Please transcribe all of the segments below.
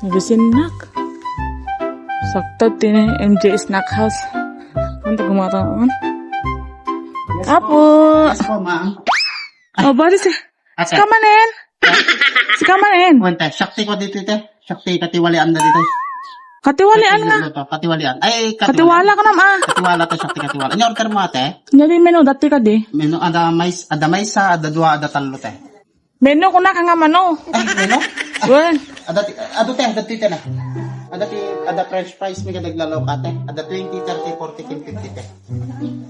Nagasinak. Sakto din eh, MJ Snack House. Ano gumataan? Apo! Yes po, ma'am. Oh, bari si... Ate, Si Kamanen! Si Kamanen! Wante, shakti ko dito, te. Shakti, katiwalian na dito. Katiwalian nga. Katiwalian. Ay, Katiwala ka naman. Katiwala to, shakti, katiwala. Ano order mo, ate? Nyari menu, dati ka di. Menu, ada mais, ada mais sa, ada dua, ada talo, te. Menu ko na ka nga mano. Ay, menu? Well, Ada, ti- ado, te, ada, te, na. Ada, ti, ada french fries, may kadaglalaw ka, te. Ada 20, 30, 40, 50, te.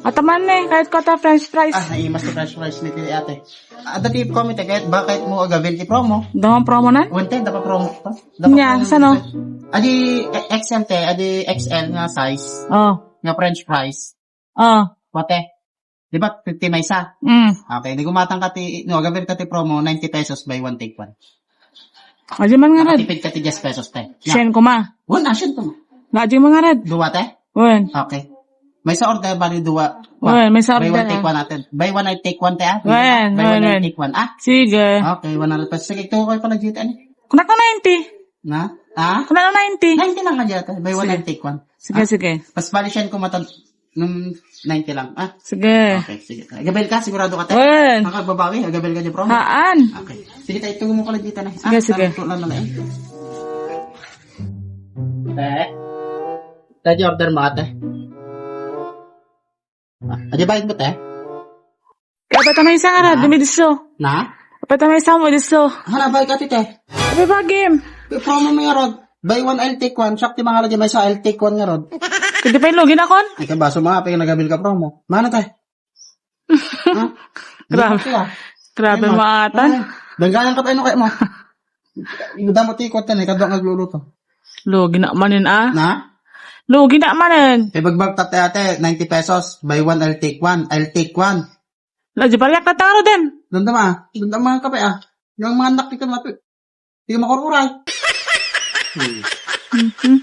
ataman eh, kahit kata french fries. Ah, naimas ti french fries, may ti, ate. Ada, ti, comment, te, kahit bakit mo agawin ti promo? Damang promo nan? Wante, dapat promo pa. Nya, sano? Adi, XL, te, adi, XL nga size, Oh. nga french fries. Oh. Wate. Di ba, 50 may isa? Mm. Okay, di gumatang ka ti, no, gawin ka ti promo, 90 pesos by one take one. Adi man nga red. Nakatipid ka ti 10 pesos, te. Yeah. Shen ko ma. One, asyan to. Lagi mga red. Duwa, te? Well, Okay. May sa order, bali duwa. well, may sa order. one take one natin. By one I take one, te, ah. By wen, one I take one, ah. Sige. Okay, 100 pesos. Sige, ito ko pala dito? Kunak na 90. Na? Ah? Kunak na 90. 90 lang ka dito. By one I take one. Sige, sige. Pas bali siya ko matan nung 90 lang. Ah, Sige. okay, sige. Agabel ka, sigurado ka, te. Well, Makagbabawi, agabel ka dyan, promo. haan. Okay. Sige, tayo tungo mo pala dito na. Sige, sige. naruto lang na lang. Te. Te, order mo, ate. Ah, adi bayad mo, te? Kapit na isang arad, dumidiso. Na? Kapit na isang mo diso. Hanabay ka, tite. Kapit ba game? Promo mo nga, Rod. Buy one, I'll take one. Shakti mga lagi, may sa I'll take one nga, Rod. Hindi pa yung login akon? Ay, kabaso mga, pag nagabil ka promo. Mana, te? ha? Grabe. Grabe maatan. Dangganan ka tayo kayo mo. Yung damo tikot yan eh, kadang nagluluto. Logi na manin ah. Na? Logi na manin. E bagbag tate ate, 90 pesos. Buy one, I'll take one. I'll take one. Lagi pa rin kataro din. Doon tama. Doon tama kape ah. Yung mga anak, di ka mapi. Di ka makururay. Hmm.